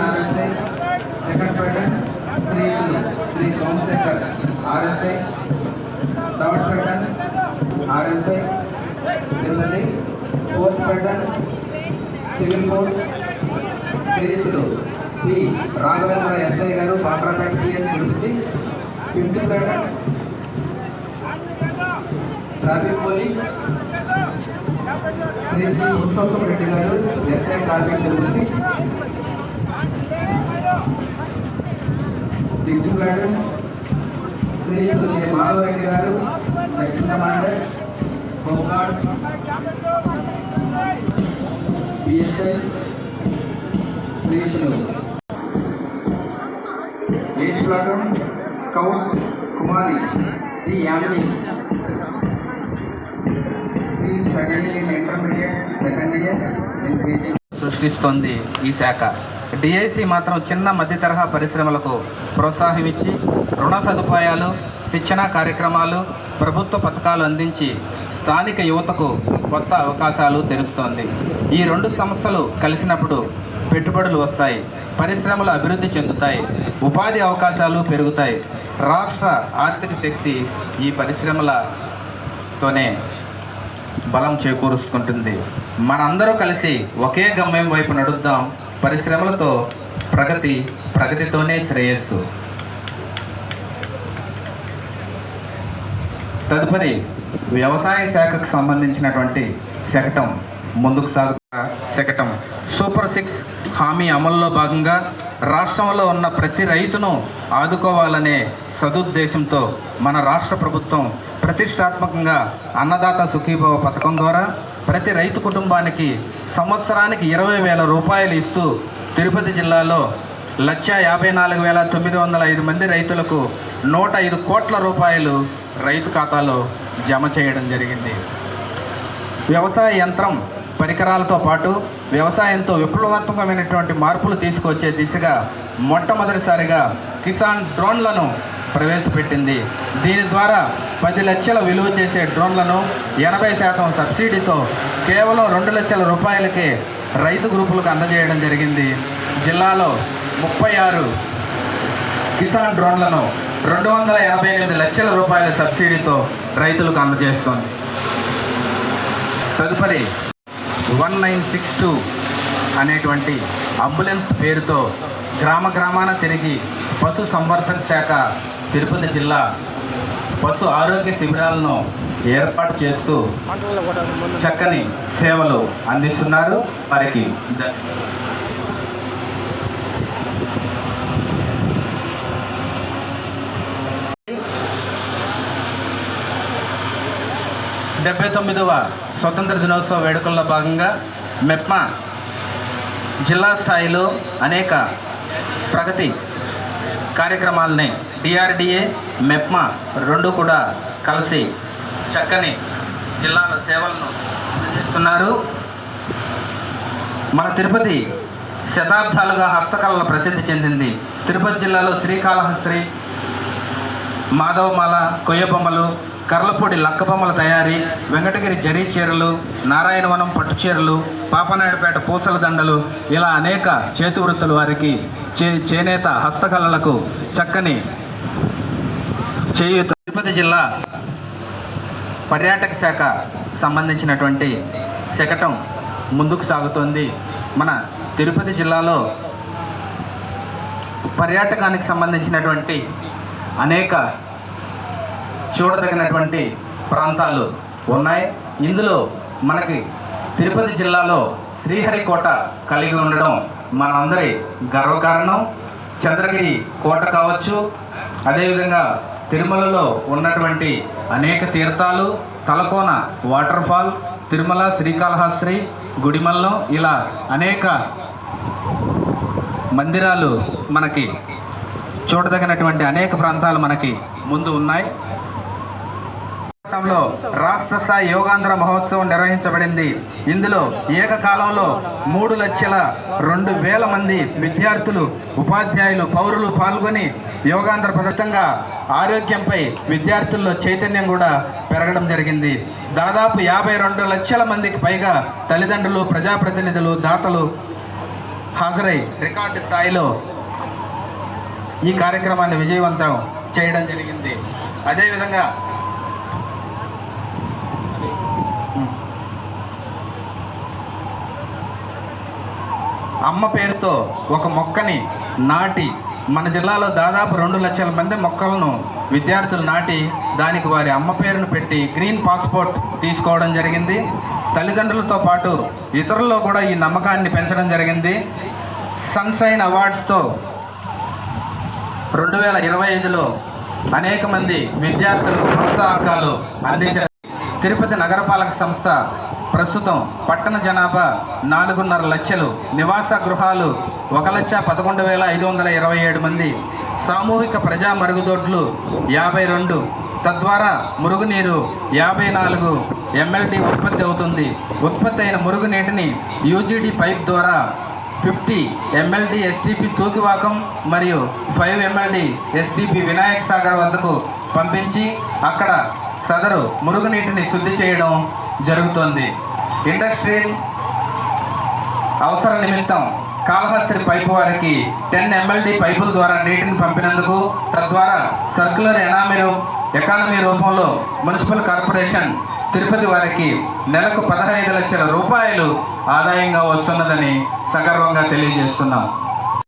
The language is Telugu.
RSI second pattern Shri Shri Somashekar RSI third pattern RSI వెళ్ళండి fourth pattern civil course శ్రీతులు P. Raghavendra SI garu Babrapeta PM Tirupati fifth pattern traffic police Shri Purushottam Reddy garu SI traffic Tirupati sixth పెటన్ శ్రీయుతులు K Madhava Reddy గారు దక్షిణ mandal home guard PSI శ్రీయుతులు eighth platoon scouts Kumari D Yamini Sri studying in intermediate second year in KG సృష్టిస్తోంది ఈ శాఖ. డిఐసి మాత్రం చిన్న మధ్య తరహా పరిశ్రమలకు ప్రోత్సాహం ఇచ్చి రుణ సదుపాయాలు శిక్షణా కార్యక్రమాలు ప్రభుత్వ పథకాలు అందించి స్థానిక యువతకు కొత్త అవకాశాలు తెరుస్తోంది. ఈ రెండు సంస్థలు కలిసినప్పుడు పెట్టుబడులు వస్తాయి పరిశ్రమలు అభివృద్ధి చెందుతాయి ఉపాధి అవకాశాలు పెరుగుతాయి. రాష్ట్ర ఆర్థిక శక్తి ఈ పరిశ్రమలతోనే బలం చేకూరుచుకుంటుంది మనందరూ కలిసి ఒకే గమ్యం వైపు నడుద్దాం. పరిశ్రమలతో ప్రగతి ప్రగతితోనే శ్రేయస్సు. తదుపరి వ్యవసాయ శాఖకు సంబంధించినటువంటి శకటం. ముందుకు సాగుతా శకటం. సూపర్ సిక్స్ హామీ అమల్లో భాగంగా రాష్ట్రంలో ఉన్న ప్రతి రైతును ఆదుకోవాలనే సదుద్దేశంతో మన రాష్ట్ర ప్రభుత్వం ప్రతిష్టాత్మకంగా అన్నదాత సుఖీభవ పథకం ద్వారా ప్రతి రైతు కుటుంబానికి సంవత్సరానికి ఇరవై వేల రూపాయలు ఇస్తూ తిరుపతి జిల్లాలో లక్ష యాభై నాలుగు వేల తొమ్మిది వందల ఐదు మంది రైతులకు నూట ఐదు కోట్ల రూపాయలు రైతు ఖాతాలో జమ చేయడం జరిగింది. వ్యవసాయ యంత్రం పరికరాలతో పాటు వ్యవసాయంతో విప్లవాత్మకమైనటువంటి మార్పులు తీసుకొచ్చే దిశగా మొట్టమొదటిసారిగా కిసాన్ డ్రోన్లను ప్రవేశపెట్టింది. దీని ద్వారా పది లక్షల విలువ చేసే డ్రోన్లను ఎనభై శాతం సబ్సిడీతో కేవలం రెండు లక్షల రూపాయలకే రైతు గ్రూపులకు అందజేయడం జరిగింది. జిల్లాలో ముప్పై ఆరు కిసాన్ డ్రోన్లను రెండు వందల ఎనభై ఎనిమిది లక్షల రూపాయల సబ్సిడీతో రైతులకు అందజేస్తోంది. తదుపరి వన్ నైన్ సిక్స్ టూ అనేటువంటి అంబులెన్స్ పేరుతో గ్రామ గ్రామాన తిరిగి పశు సంవర్ధక శాఖ తిరుపతి జిల్లా పశు ఆరోగ్య శిబిరాలను ఏర్పాటు చేస్తూ చక్కని సేవలు అందిస్తున్నారు. వారికి డెబ్బై తొమ్మిదవ స్వతంత్ర దినోత్సవ వేడుకల్లో భాగంగా మెప్మా జిల్లా స్థాయిలో అనేక ప్రగతి కార్యక్రమాలని డిఆర్డిఏ మెప్మా రెండు కూడా కలిసి చక్కని జిల్లాల సేవలను అందిస్తున్నారు. మన తిరుపతి శతాబ్దాలుగా హస్తకళల ప్రసిద్ధి చెందింది. తిరుపతి జిల్లాలో శ్రీకాళహస్త్రి మాధవమాల కొయ్య బొమ్మలు కర్లపూడి లక్కబొమ్మల తయారీ వెంకటగిరి జరీ చీరలు నారాయణవనం పట్టు చీరలు పాపనాయుడుపేట పూసల దండలు ఇలా అనేక చేతి వృత్తులు వారికి చే చేనేత హస్తకళలకు చక్కని చేయూత. తిరుపతి జిల్లా పర్యాటక శాఖ సంబంధించినటువంటి శకటం ముందుకు సాగుతోంది. మన తిరుపతి జిల్లాలో పర్యాటకానికి సంబంధించినటువంటి అనేక చూడదగినటువంటి ప్రాంతాలు ఉన్నాయి. ఇందులో మనకి తిరుపతి జిల్లాలో శ్రీహరికోట కలిగి ఉండడం మనందరి గర్వకారణం. చంద్రగిరి కోట కావచ్చు అదేవిధంగా తిరుమలలో ఉన్నటువంటి అనేక తీర్థాలు తలకోన వాటర్ ఫాల్ తిరుమల శ్రీకాళహస్త్రి గుడిమల్లం ఇలా అనేక మందిరాలు మనకి చూడదగినటువంటి అనేక ప్రాంతాలు మనకి ముందు ఉన్నాయి. లో రాష్ట్ర స్థాయి యోగాంధ్ర మహోత్సవం నిర్వహించబడింది. ఇందులో ఏకకాలంలో మూడు లక్షల రెండు వేల మంది విద్యార్థులు ఉపాధ్యాయులు పౌరులు పాల్గొని యోగాంధ్ర ఫలితంగా ఆరోగ్యంపై విద్యార్థుల్లో చైతన్యం కూడా పెరగడం జరిగింది. దాదాపు యాభై రెండు లక్షల మందికి పైగా తల్లిదండ్రులు ప్రజాప్రతినిధులు దాతలు హాజరై రికార్డు స్థాయిలో ఈ కార్యక్రమాన్ని విజయవంతం చేయడం జరిగింది. అదేవిధంగా అమ్మ పేరుతో ఒక మొక్కని నాటి మన జిల్లాలో దాదాపు రెండు లక్షల మంది మొక్కలను విద్యార్థులు నాటి దానికి వారి అమ్మ పేరును పెట్టి గ్రీన్ పాస్పోర్ట్ తీసుకోవడం జరిగింది. తల్లిదండ్రులతో పాటు ఇతరుల్లో కూడా ఈ నమ్మకాన్ని పెంచడం జరిగింది. సన్షైన్ అవార్డ్స్తో రెండు వేల ఇరవై ఐదులో అనేక మంది విద్యార్థులు ప్రోత్సాహకాలు అందించారు తిరుపతి నగరపాలక సంస్థ ప్రస్తుతం పట్టణ జనాభా నాలుగున్నర లక్షలు నివాస గృహాలు ఒక లక్ష పదకొండు వేల ఐదు వందల ఇరవై ఏడు మంది సామూహిక ప్రజా మరుగుదొడ్లు యాభై రెండు తద్వారా మురుగునీరు యాభై నాలుగు ఎంఎల్టీ ఉత్పత్తి అవుతుంది. ఉత్పత్తి అయిన మురుగునీటిని యూజీడీ పైప్ ద్వారా ఫిఫ్టీ ఎంఎల్డి ఎస్టీపీ తూకివాకం మరియు five MLD STP Vinayak Sagar వద్దకు పంపించి అక్కడ సదరు మురుగునీటిని శుద్ధి చేయడం జరుగుతోంది. ఇండస్ట్రియల్ అవసర నిమిత్తం కాళహస్తి పైపు వారికి టెన్ ఎంఎల్డి పైపుల ద్వారా నీటిని పంపినందుకు తద్వారా సర్క్యులర్ ఎనామీ ఎకానమీ రూపంలో మున్సిపల్ కార్పొరేషన్ తిరుపతి వారికి నెలకు పదహైదు లక్షల రూపాయలు ఆదాయంగా వస్తున్నదని సగర్వంగా తెలియజేస్తున్నాం.